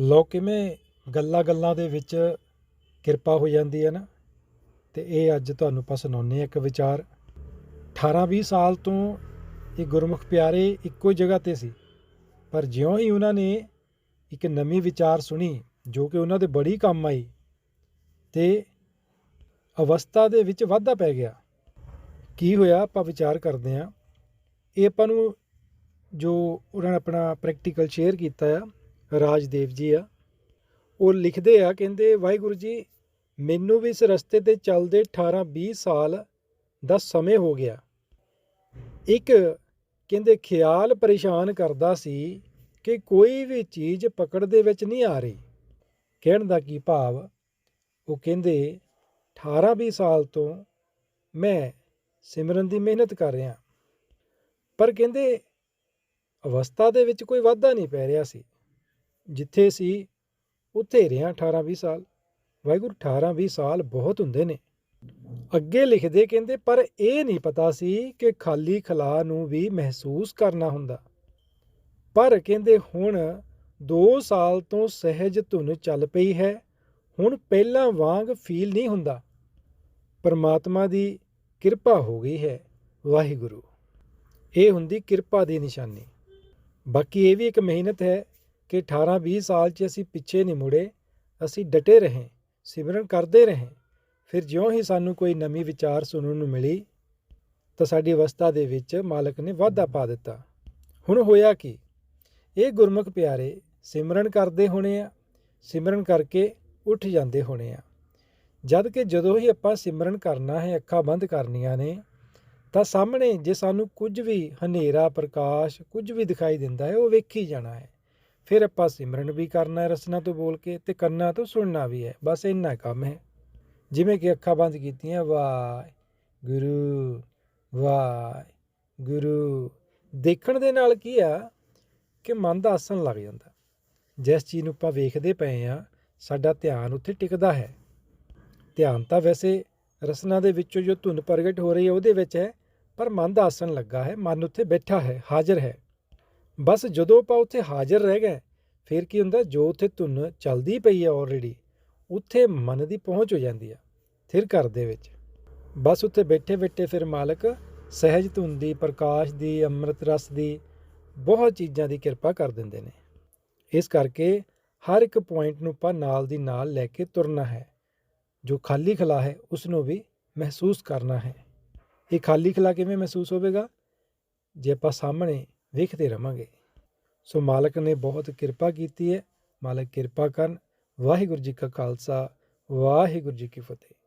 ਲੋ ਕਿਵੇਂ ਗੱਲਾਂ ਗੱਲਾਂ ਦੇ ਵਿੱਚ ਕਿਰਪਾ ਹੋ ਜਾਂਦੀ ਹੈ ਨਾ? ਤੇ ਇਹ ਅੱਜ ਤੁਹਾਨੂੰ ਆਪਾਂ ਸੁਣਾਉਂਦੇ ਹਾਂ ਇੱਕ ਵਿਚਾਰ। 18 20 ਸਾਲ ਤੋਂ ਇਹ ਗੁਰਮੁਖ ਪਿਆਰੇ ਇੱਕੋ ਜਗ੍ਹਾ ਤੇ ਸੀ, ਪਰ ਜਿਉਂ ਹੀ ਉਹਨਾਂ ਨੇ ਇੱਕ ਨਵੀਂ ਵਿਚਾਰ ਸੁਣੀ, ਜੋ ਕਿ ਉਹਨਾਂ ਦੇ ਬੜੀ ਕੰਮ ਆਈ, ਤੇ ਅਵਸਥਾ ਦੇ ਵਿੱਚ ਵਾਧਾ ਪੈ ਗਿਆ। ਕੀ ਹੋਇਆ? ਆਪਾਂ ਵਿਚਾਰ ਕਰਦੇ ਹਾਂ। ਇਹ ਆਪਾਂ ਨੂੰ ਜੋ ਉਹਨਾਂ ਨੇ ਆਪਣਾ ਪ੍ਰੈਕਟੀਕਲ ਸ਼ੇਅਰ ਕੀਤਾ ਆ ਰਾਜਦੇਵ ਜੀ ਆ। ਉਹ ਲਿਖਦੇ ਆ, ਕਹਿੰਦੇ, ਵਾਹਿਗੁਰੂ ਜੀ, ਮੈਨੂੰ ਵੀ ਇਸ ਰਸਤੇ ਤੇ ਚੱਲਦੇ 18 20 ਸਾਲ ਦਾ ਸਮੇਂ ਹੋ ਗਿਆ। ਇੱਕ, ਕਹਿੰਦੇ, ਖਿਆਲ ਪਰੇਸ਼ਾਨ ਕਰਦਾ ਸੀ ਕਿ ਕੋਈ ਵੀ ਚੀਜ਼ ਪਕੜ ਦੇ ਵਿੱਚ ਨਹੀਂ ਆ ਰਹੀ। ਕਹਿਣ ਦਾ ਕੀ ਭਾਵ? ਉਹ ਕਹਿੰਦੇ 18 20 ਸਾਲ ਤੋਂ ਮੈਂ ਸਿਮਰਨ ਦੀ ਮਿਹਨਤ ਕਰ ਰਿਹਾ। ਪਰ ਕਹਿੰਦੇ, ਅਵਸਥਾ ਦੇ ਵਿੱਚ ਕੋਈ ਵਾਧਾ ਨਹੀਂ ਪੈ ਰਿਹਾ ਸੀ। ਜਿੱਥੇ ਸੀ, ਉੱਥੇ ਰਿਹਾ 18 20 ਸਾਲ। ਵਾਹਿਗੁਰੂ 18 20 ਸਾਲ ਬਹੁਤ ਹੁੰਦੇ ਨੇ। ਅੱਗੇ ਲਿਖਦੇ ਕਹਿੰਦੇ, ਪਰ ਇਹ ਨਹੀਂ ਪਤਾ ਸੀ ਕਿ ਖਾਲੀ ਖਲਾ ਨੂੰ ਵੀ ਮਹਿਸੂਸ ਕਰਨਾ ਹੁੰਦਾ। ਪਰ ਕਹਿੰਦੇ, ਹੁਣ 2 ਸਾਲ ਤੋਂ ਸਹਿਜ ਧੁਨ ਚੱਲ ਪਈ ਹੈ। ਹੁਣ ਪਹਿਲਾਂ ਵਾਂਗ ਫੀਲ ਨਹੀਂ ਹੁੰਦਾ। ਪਰਮਾਤਮਾ ਦੀ ਕਿਰਪਾ ਹੋ ਗਈ ਹੈ। ਵਾਹਿਗੁਰੂ। ਇਹ ਹੁੰਦੀ ਕਿਰਪਾ ਦੀ ਨਿਸ਼ਾਨੀ। ਬਾਕੀ ਇਹ ਵੀ ਇੱਕ ਮਿਹਨਤ ਹੈ ਕਿ 18 20 ਸਾਲ 'ਚ ਅਸੀਂ ਪਿੱਛੇ ਨਹੀਂ ਮੁੜੇ, ਅਸੀਂ ਡਟੇ ਰਹੇ, ਸਿਮਰਨ ਕਰਦੇ ਰਹੇ। ਫਿਰ ਜਿਉਂ ਹੀ ਸਾਨੂੰ ਕੋਈ ਨਵੀਂ ਵਿਚਾਰ ਸੁਣਨ ਨੂੰ ਮਿਲੀ, ਤਾਂ ਸਾਡੀ ਅਵਸਥਾ ਦੇ ਵਿੱਚ ਮਾਲਕ ਨੇ ਵਾਧਾ ਪਾ ਦਿੱਤਾ। ਹੁਣ ਹੋਇਆ ਕੀ? ਇਹ ਗੁਰਮੁਖ ਪਿਆਰੇ ਸਿਮਰਨ ਕਰਦੇ ਹੋਣੇ ਆ, ਸਿਮਰਨ ਕਰਕੇ ਉੱਠ ਜਾਂਦੇ ਹੋਣੇ ਆ। ਜਦ ਕਿ ਜਦੋਂ ਹੀ ਆਪਾਂ ਸਿਮਰਨ ਕਰਨਾ ਹੈ, ਅੱਖਾਂ ਬੰਦ ਕਰਨੀਆਂ ਨੇ, ਤਾਂ ਸਾਹਮਣੇ ਜੇ ਸਾਨੂੰ ਕੁਝ ਵੀ ਹਨੇਰਾ, ਪ੍ਰਕਾਸ਼ ਕੁਝ ਵੀ ਦਿਖਾਈ ਦਿੰਦਾ ਹੈ, ਉਹ ਵੇਖੀ ਜਾਣਾ ਹੈ। ਫਿਰ ਆਪਾਂ ਸਿਮਰਨ ਵੀ ਕਰਨਾ ਹੈ ਰਸਨਾ ਤੋਂ ਬੋਲ ਕੇ ਤੇ ਕੰਨਾਂ ਤੋਂ ਸੁਣਨਾ ਵੀ ਹੈ। ਬਸ ਇੰਨਾ ਕੰਮ ਹੈ। ਜਿਵੇਂ ਕਿ ਅੱਖਾਂ ਬੰਦ ਕੀਤੀਆਂ ਵਾਹਿ ਗੁਰੂ ਵਾਹਿ ਗੁਰੂ। ਦੇਖਣ ਦੇ ਨਾਲ ਕੀ ਆ ਕਿ ਮਨ ਦਾ ਆਸਣ ਲੱਗ ਜਾਂਦਾ। ਜਿਸ ਚੀਜ਼ ਨੂੰ ਆਪਾਂ ਵੇਖਦੇ ਪਏ ਆ ਸਾਡਾ ਧਿਆਨ ਉੱਥੇ ਟਿਕਦਾ ਹੈ। ਧਿਆਨ ਤਾਂ ਵੈਸੇ ਰਸਨਾ ਦੇ ਵਿੱਚੋਂ ਜੋ ਧੁਨ ਪ੍ਰਗਟ ਹੋ ਰਹੀ ਹੈ, ਉਹਦੇ ਵਿੱਚ ਹੈ, ਪਰ ਮਨ ਦਾ ਆਸਣ ਲੱਗਾ ਹੈ, ਮਨ ਉੱਥੇ ਬੈਠਾ ਹੈ, ਹਾਜ਼ਰ ਹੈ। ਬਸ ਜਦੋਂ ਆਪਾਂ ਉੱਥੇ ਹਾਜ਼ਰ ਰਹਿ ਗਏ, ਫਿਰ ਕੀ ਹੁੰਦਾ, ਜੋ ਉੱਥੇ ਧੁਨ ਚੱਲਦੀ ਪਈ ਹੈ ਆਲਰੇਡੀ ਉੱਥੇ ਮਨ ਦੀ ਪਹੁੰਚ ਹੋ ਜਾਂਦੀ ਹੈ ਥਿਰ ਘਰ ਦੇ ਵਿੱਚ। ਬਸ ਉੱਥੇ ਬੈਠੇ ਬੈਠੇ ਫਿਰ ਮਾਲਕ ਸਹਿਜ ਧੁਨ ਦੀ, ਪ੍ਰਕਾਸ਼ ਦੀ, ਅੰਮ੍ਰਿਤ ਰਸ ਦੀ, ਬਹੁਤ ਚੀਜ਼ਾਂ ਦੀ ਕਿਰਪਾ ਕਰ ਦਿੰਦੇ ਨੇ। ਇਸ ਕਰਕੇ ਹਰ ਇੱਕ ਪੁਆਇੰਟ ਨੂੰ ਆਪਾਂ ਨਾਲ ਦੀ ਨਾਲ ਲੈ ਕੇ ਤੁਰਨਾ ਹੈ। ਜੋ ਖਾਲੀ ਖਲਾ ਹੈ ਉਸ ਨੂੰ ਵੀ ਮਹਿਸੂਸ ਕਰਨਾ ਹੈ। ਇਹ ਖਾਲੀ ਖਲਾ ਕਿਵੇਂ ਮਹਿਸੂਸ ਹੋਵੇਗਾ? ਜੇ ਆਪਾਂ ਸਾਹਮਣੇ ਵੇਖਦੇ ਰਵਾਂਗੇ। ਸੋ ਮਾਲਕ ਨੇ ਬਹੁਤ ਕਿਰਪਾ ਕੀਤੀ ਹੈ ਮਾਲਕ ਕਿਰਪਾ ਕਰਨ। ਵਾਹਿਗੁਰੂ ਜੀ ਕਾ ਖਾਲਸਾ, ਵਾਹਿਗੁਰੂ ਜੀ ਕੀ ਫਤਿਹ।